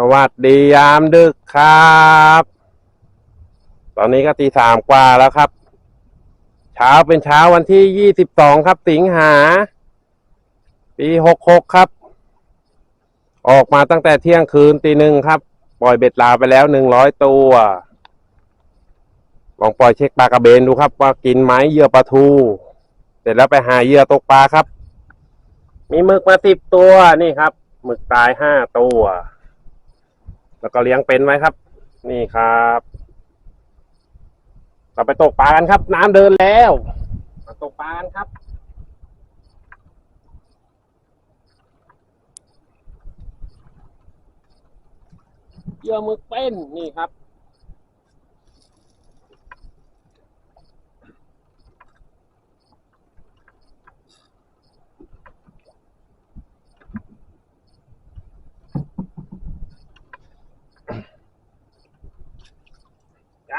สวัสดียามดึกครับ ตอนนี้ก็ตีสามกว่าแล้วครับ เช้าเป็นเช้าวันที่ยี่สิบสองครับสิงหา ปีหกหกครับ ออกมาตั้งแต่เที่ยงคืนตีหนึ่งครับ ปล่อยเบ็ดลาไปแล้วหนึ่งร้อยตัวลองปล่อยเช็คปลากระเบนดูครับ ว่ากินไหมเหยื่อปลาทู เสร็จแล้วไปหาเหยื่อตกปลาครับ มีหมึกมาสิบตัวนี่ครับหมึกตายห้าตัว แล้วก็เลี้ยงเป็นไว้ครับ นี่ครับเราไปตกปลากันครับ น้ำเดินแล้ว มาตกปลากันครับ เยื่อมึกเป็นนี่ครับ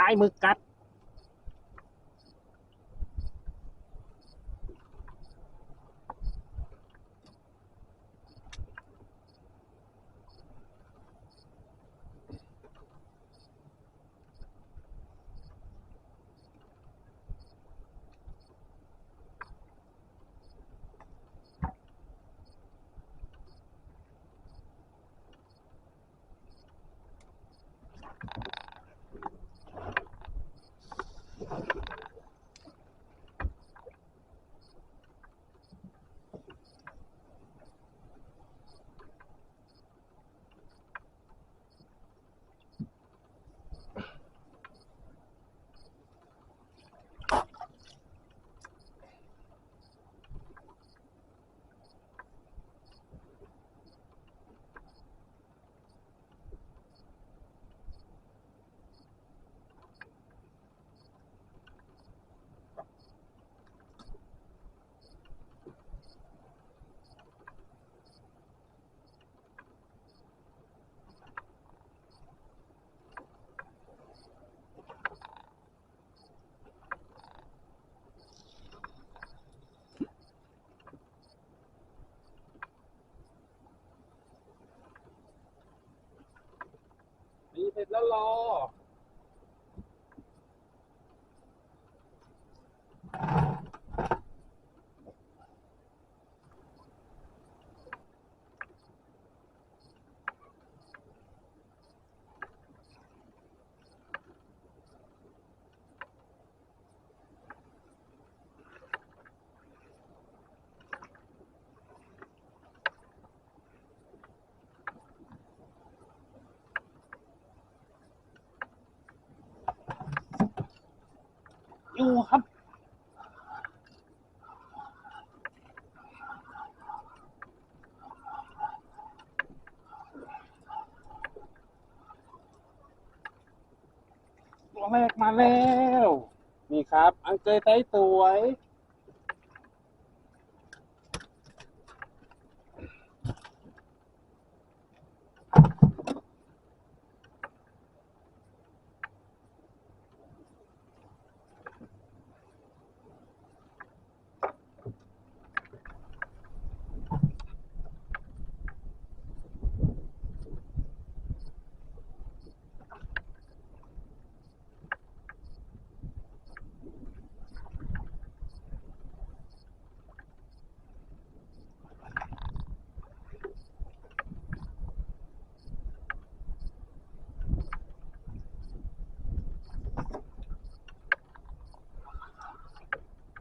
ายมือกัด แรกมาแล้ว นี่ครับ อังเกยไต้สวย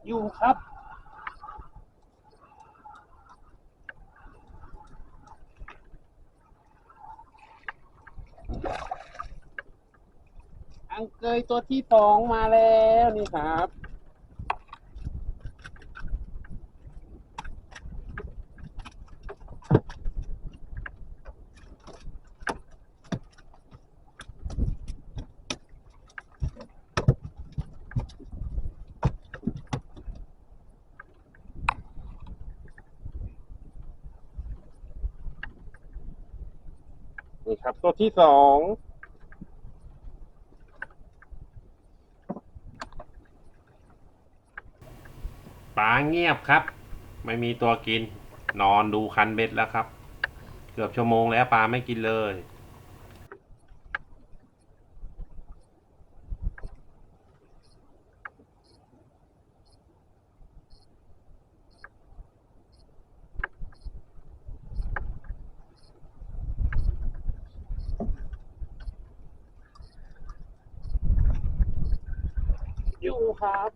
อยู่ครับ อังเกยตัวที่สองมาแล้วนี่ครับ ตัวที่สองปลาเงียบครับ ไม่มีตัวกิน นอนดูคันเบ็ดแล้วครับ เกือบชั่วโมงแล้วปลาไม่กินเลย อยู่ครับ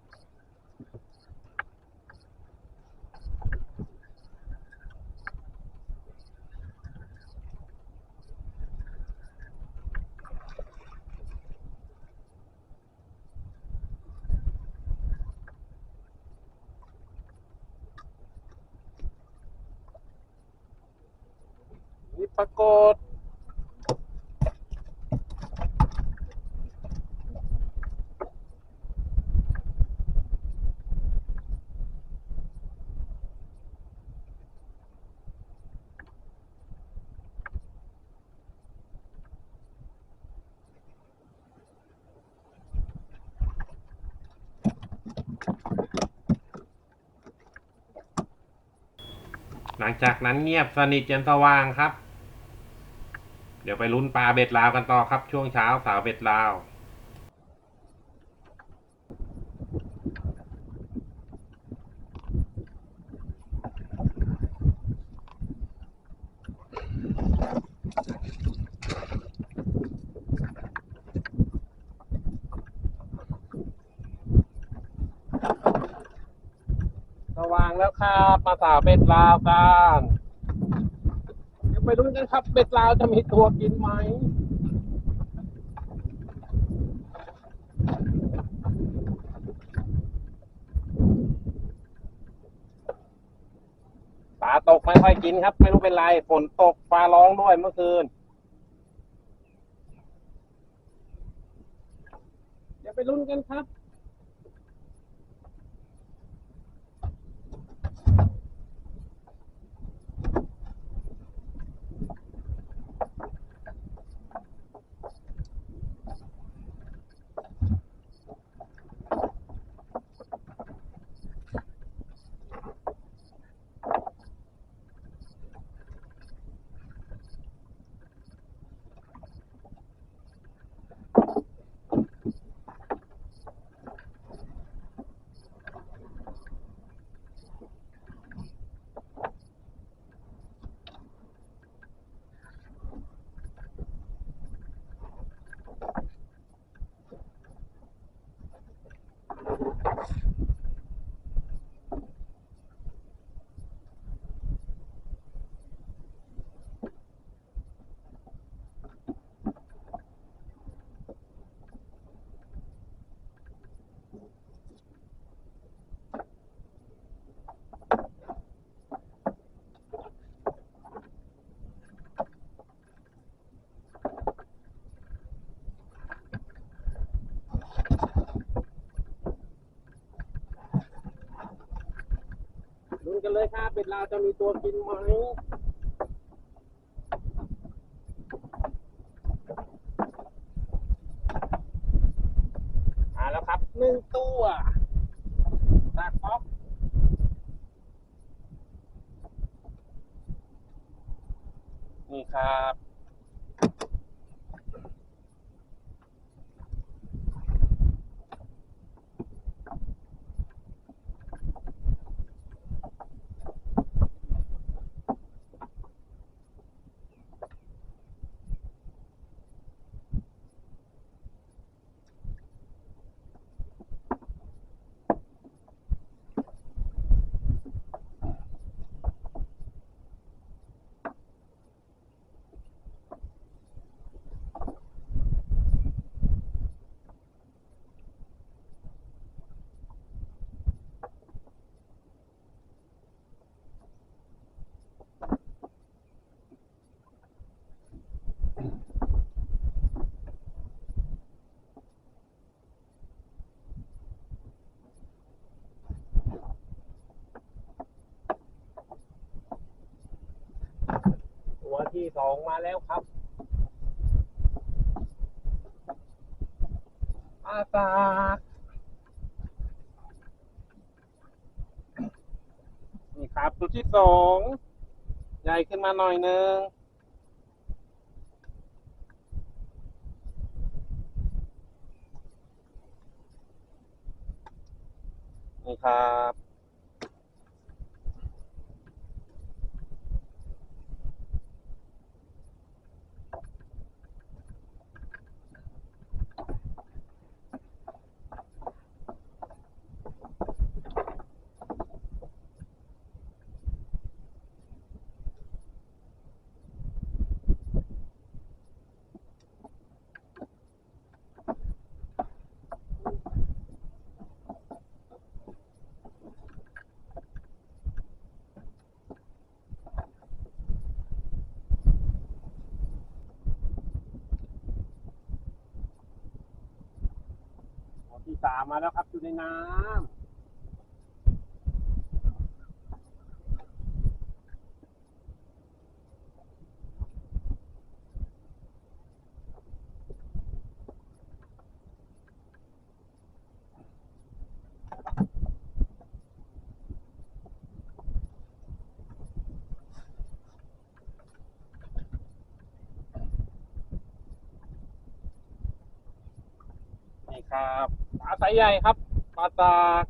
นี่ปรากฏ งจากนั้นเงียบสนิทยันสว่างครับ เดี๋ยวไปลุ้นปลาเบ็ดลาวกันต่อครับ ช่วงเช้าสาวเบ็ดลาว สว่างแล้ว ครับ มาสาวเบ็ดลาวกันเดี๋ยวไปลุ้นกันครับ เบ็ดลาวจะมีตัวกินไหมปลาตกไม่ค่อยกินครับ ไม่รู้เป็นไรฝนตกปลาร้องด้วยเมื่อคืนเดี๋ยวไปลุ้นกันครับ กันเลยครับเป็ดลาวจะมีตัวกินไหมมาแล้วครับหนึ่งตัวตากป๊อปนี่ครับ ตัว ที่สองมาแล้วครับ อาตากนี่ครับตัวที่สองใหญ่ขึ้นมาหน่อยนึงนี่ครับ ที่สามมาแล้วครับอยู่ในน้ำนี่ครับ ปลาไซส์ใหญ่ครับปลาตาก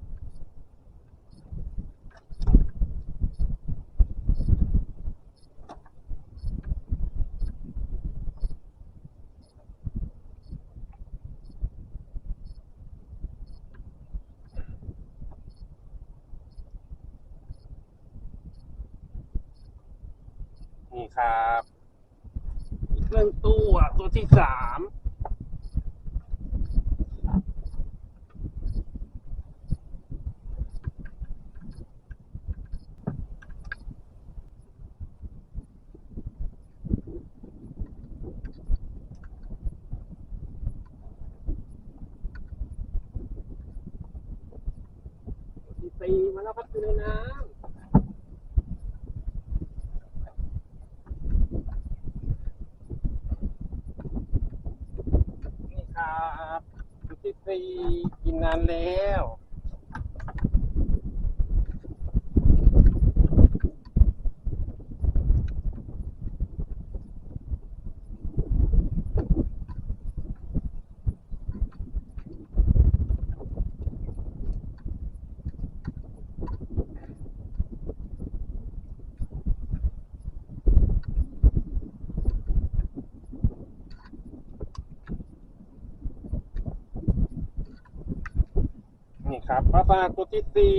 นี่ครับอีกหนึ่งตัวตัวที่สาม ที่สี่มาแล้วครับอยู่ในน้ำนี่ครับ จุดที่สี่กินนานแล้ว นี่ ครับ มาฝากตัวที่สี่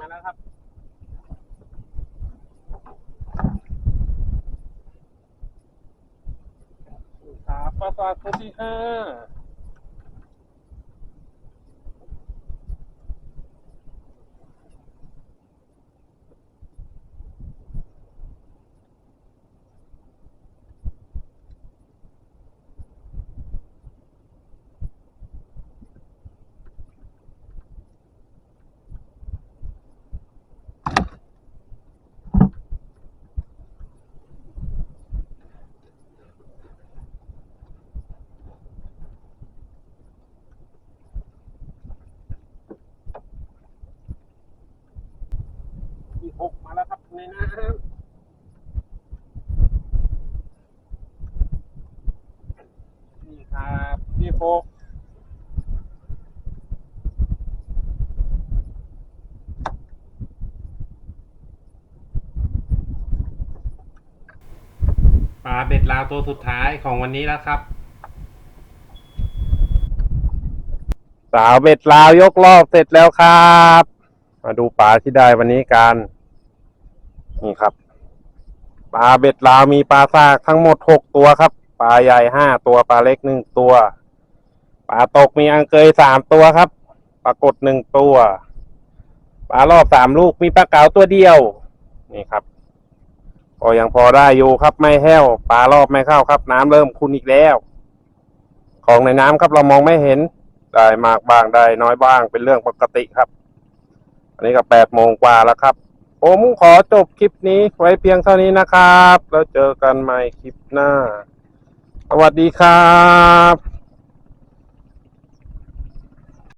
มาแล้วครับครับปลาซากตัวที่ห้า ที่หกมาแล้วครับในน้ำนี่ครับที่หก ปลาเบ็ดลาวตัวสุดท้ายของวันนี้แล้วครับ สาวเบ็ดลาวยกรอบเสร็จแล้วครับ มาดูปลาที่ได้วันนี้กันนี่ครับปลาเบ็ดลาวมีปลาซากทั้งหมดหกตัวครับปลาใหญ่ห้าตัวปลาเล็กหนึ่งตัวปลาตกมีอังเกยสามตัวครับปลากดหนึ่งตัวปลารอบสามลูกมีปลาเก๋าตัวเดียว นี่ครับ ก็ยังพอได้อยู่ครับไม่แห้วปลารอบไม่เข้าครับ น้ำเริ่มขุ่นอีกแล้ว ของในน้ำครับเรามองไม่เห็น ได้มากบ้างได้น้อยบ้างเป็นเรื่องปกติครับ อันนี้ก็แปดโมงกว่าแล้วครับ ผมขอจบคลิปนี้ไว้เพียงเท่านี้นะครับ แล้วเจอกันใหม่คลิปหน้า สวัสดีครับ